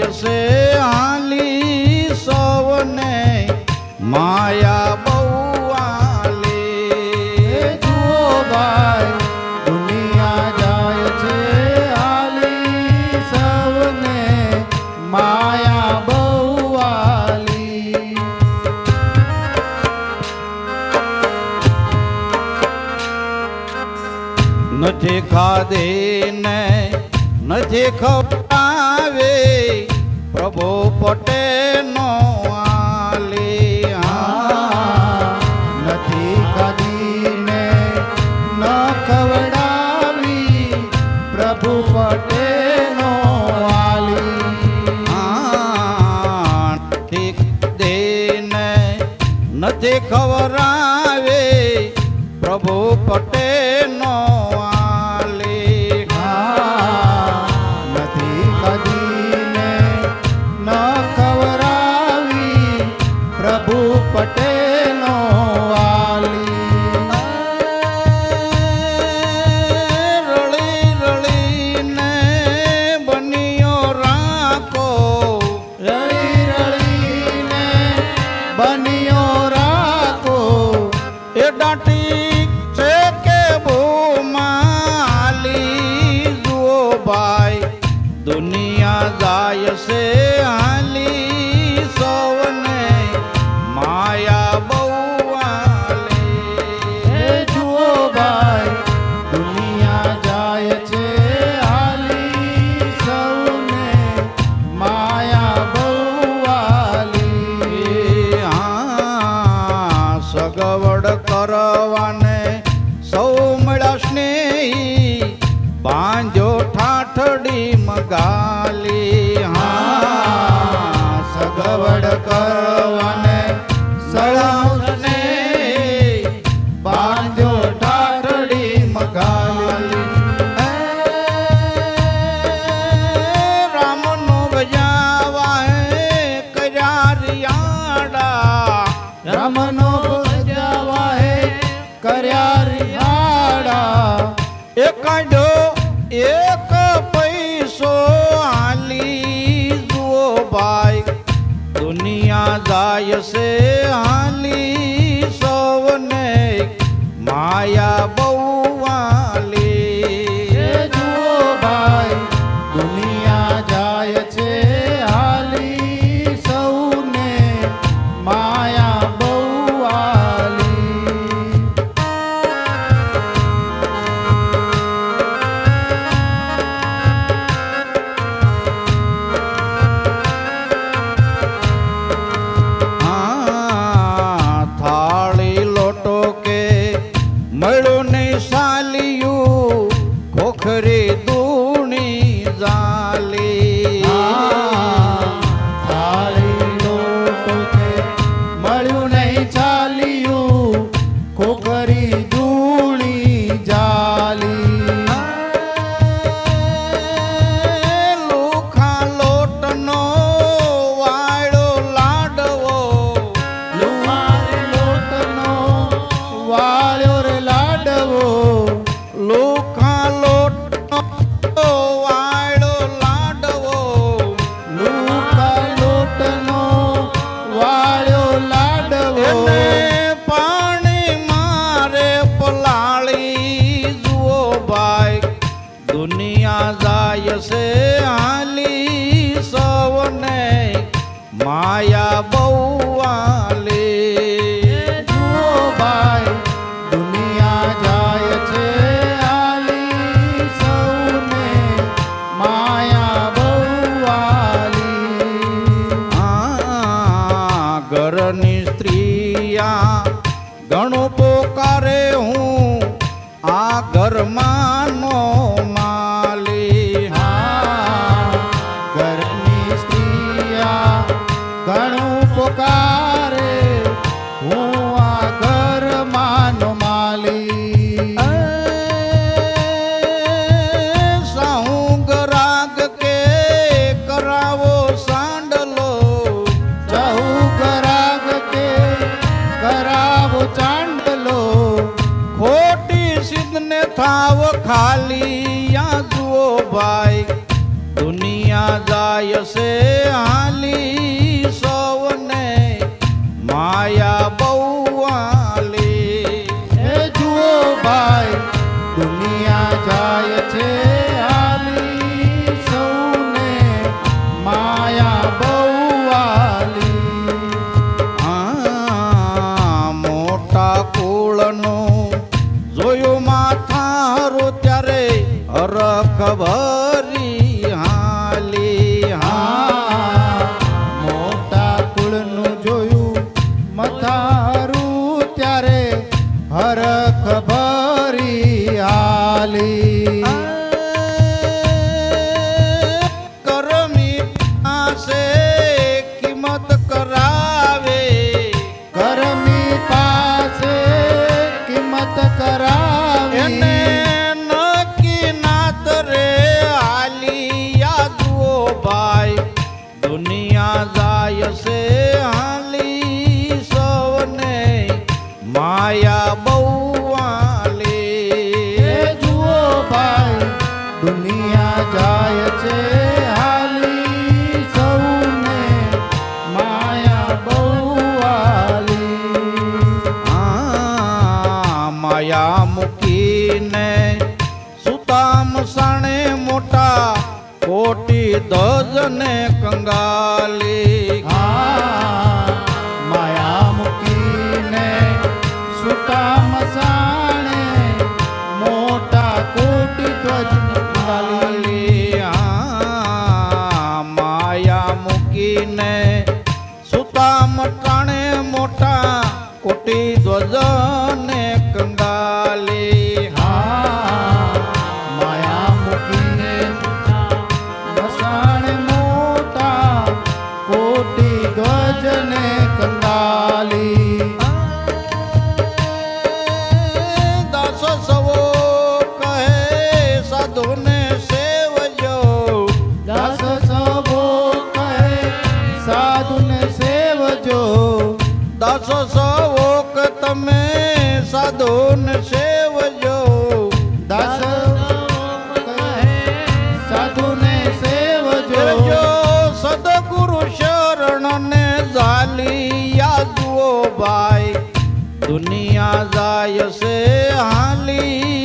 સે આલી સૌને માયા બહુ જુઓ ભાઈ દુનિયા જાય છે આલી સૌને માયા બહુ આલી નથી ખાધે ને નથી ખબર પ્રભુ પોતે નો આલી આ નથી કદીને ન ખવડાવી પ્રભુ પોતે નો આલી આ દેને નથી ખવડાવે પ્રભુ પટેલ સ્નેહી બાંજો ઠાઠડી મગા માં જાય છે હાલી સૌને માયા you દિવસે આલી સૌને માયા બહુવાલી હે જુઓ ભાઈ દુનિયા જાય છે હાલી સૌને માયા બહુવાલી આ મોટા કુળનું જોયું માથારું ત્યારે અરખબર દુનિયા જાય છે હાલી સૌને માયા બહુ હાલી જુઓ ભાઈ દુનિયા જાય છે હાલી સૌને માયા બહુ હાલી હા માયા મૂકીને સુતામ સાણે મોટા કોટી ધજને કંગ દુનિયા જાય છે હાલી.